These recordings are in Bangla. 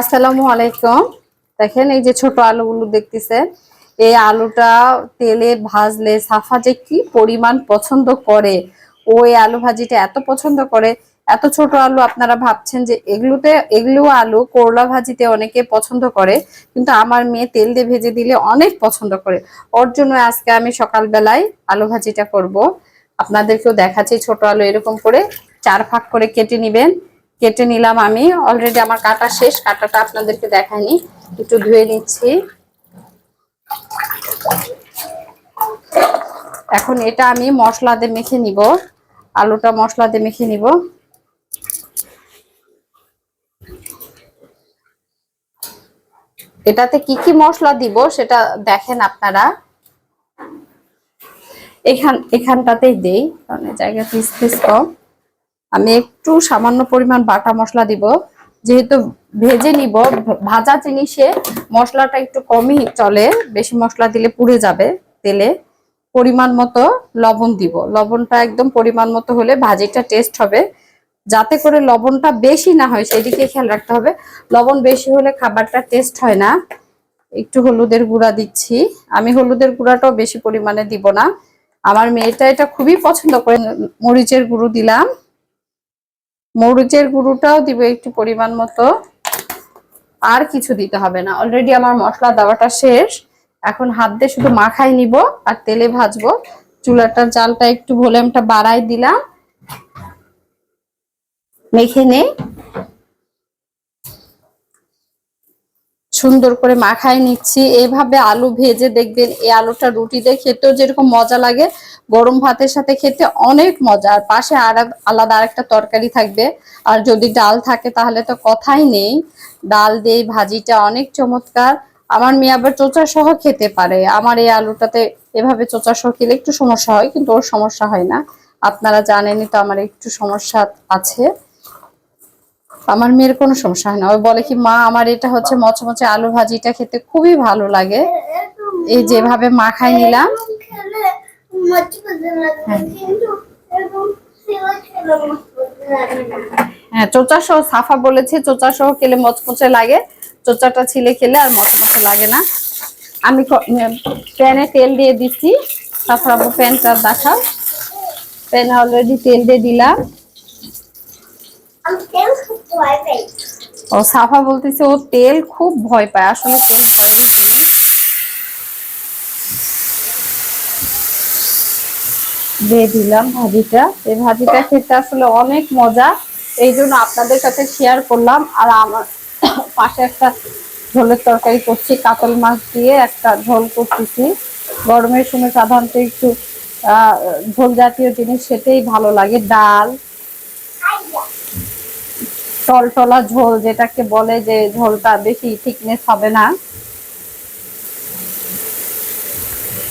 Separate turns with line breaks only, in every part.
আসসালামু আলাইকুম। দেখেন এই যে ছোট আলুগুলো দেখতেছেন এই আলুটা তেলে ভাজলে সাফা যে কি পরিমাণ পছন্দ করে ওই আলু ভাজিটা এত পছন্দ করে, এত ছোট আলু আপনারা ভাবছেন যে এগুলোতে, এগুলো আলু করলা ভাজিতে অনেকে পছন্দ করে, কিন্তু আমার মেয়ে তেল দিয়ে ভেজে দিলে অনেক পছন্দ করে। ওর জন্য আজকে আমি সকালবেলায় আলু ভাজিটা করব। আপনাদেরকেও দেখাচ্ছি ছোট আলু এরকম করে, চার ভাগ করে কেটে নিবেন। কেটে নিলাম আমি। অলরেডি আমার কাটা শেষ, কাটাটা আপনাদেরকে দেখাইনি। একটু ধুয়ে নিচ্ছি। এখন এটা আমি মশলা দিয়ে মেখে নিব। আলুটা মশলা দিয়ে মেখে নিব। এটাতে কি কি মশলা দিব সেটা দেখেন আপনারা। এখান এখানটাতেই দেই, কারণ জায়গা পিস পিস কম। আমি একটু সামান্য পরিমাণ বাটা মশলা দিব। যেহেতু ভেজে নিব, ভাজা জিনিসে মশলাটা একটু কমই চলে, বেশি মশলা দিলে পুড়ে যাবে তেলে। পরিমাণ মতো লবণ দিব। লবণটা একদম পরিমাণ মতো হলে ভাজিটা টেস্ট হবে। যাতে করে লবণটা বেশি না হয়, সেদিকে খেয়াল রাখতে হবে। লবণ বেশি হলে খাবারটা টেস্ট হয় না। একটু হলুদের গুঁড়া দিচ্ছি। আমি হলুদের গুঁড়াটাও বেশি পরিমাণে দিব না। আমার মেয়েটা এটা খুবই পছন্দ করে। মরিচের গুঁড়ো দিলাম। মরিচের গুঁড়োটাও দিব একটু পরিমাণ মতো। আর কিছু দিতে হবে না। অলরেডি আমার মশলা দেওয়াটা শেষ। এখন হাত দিয়ে শুধু মাখাই নিব আর তেলে ভাজবো। চুলাটার জালটা একটু ভলিউমটা বাড়াই দিলাম। মেখে নেই। সুন্দর করে মাখাই নিচ্ছি। এভাবে আলু ভেজে দেখবেন, এই আলুটা রুটি দিয়ে খেতেও যেরকম মজা লাগে, গরম ভাতের সাথে খেতে অনেক মজা। আর পাশে আর, আলাদা আরেকটা তরকারি থাকবে। আর যদি ডাল থাকে তাহলে তো কথাই নেই। ডাল দিয়ে ভাজিটা অনেক চমৎকার। আমার মেয়ে আবার চোচা সহ খেতে পারে। আমার এই আলুটাতে এভাবে চোচা সহ খেলে একটু সমস্যা হয়, কিন্তু ওর সমস্যা হয় না। আপনারা জানেনই তো আমার একটু সমস্যা আছে। আমার মেয়ের কোনো সমস্যা হয় না। ওই বলে কি, মা, আমার এটা হচ্ছে মচমচে আলু ভাজিটা খেতে খুবই ভালো লাগে। এই যেভাবে মাখাই নিলাম। হ্যাঁ চোচা সহ সাফা বলেছে চোচা সহ খেলে মচমচে লাগে। চোচাটা ছিলে খেলে আর মচমচে লাগে না। আমি প্যানে তেল দিয়ে দিচ্ছি। সাফরাবো প্যানটা দেখাও। প্যান অলরেডি তেল দিয়ে দিলাম। ও, সাফা বলতেছে ও তেল খুব ভয় পায়, আসলে তেল ভয়েরই জিনিস দিয়ে দিলাম ভাজিটা। এই ভাজিটা খেতে আসলে অনেক মজা। এই জন্য আপনাদের সাথে শেয়ার করলাম। আর আমার পাশে একটা ঝোলের তরকারি করছি, কাতল মাছ দিয়ে একটা ঝোল করতেছি। গরমের সময় সাধারণত একটু ঝোল জাতীয় জিনিস সেটাই ভালো লাগে। ডাল টলটলা ঝোল যেটাকে বলে যে ঝোলটা বেশি থিকনেস হবে না।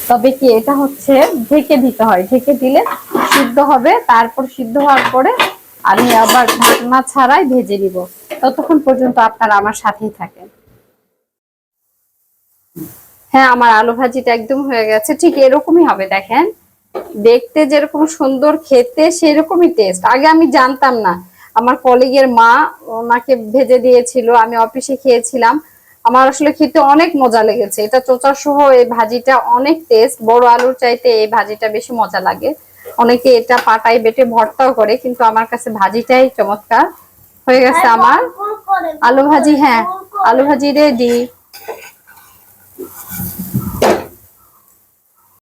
তবে কি এটা হচ্ছে ঢেকে দিতে হয়। ঢেকে দিলে সিদ্ধ হবে, তারপর সিদ্ধ হওয়ার পরে আমি আবার ঢাকনা ছাড়াই ভেজে নিব। ততক্ষণ পর্যন্ত আপনারা আমার সাথেই থাকেন। হ্যাঁ আমার আলু ভাজিটা একদম হয়ে গেছে। ঠিক এরকমই হবে, দেখেন। দেখতে যেরকম সুন্দর, খেতে সেরকমই টেস্ট আগে আমি জানতাম না আমার কলিগের মা ওনাকে ভেজে দিয়েছিল আমি অফিসে খেয়েছিলাম। আমার আসলে খেতে অনেক মজা লেগেছে। এটা চোচা সহ এই ভাজিটা অনেক টেস্ট বড় আলুর চাইতে এই ভাজিটা বেশি মজা লাগে। অনেকে এটা পাটাই বেটে ভর্তাও করে কিন্তু আমার কাছে ভাজিটাই চমৎকার। হয়ে গেছে আমার আলু ভাজি হ্যাঁ আলু ভাজি রেডি।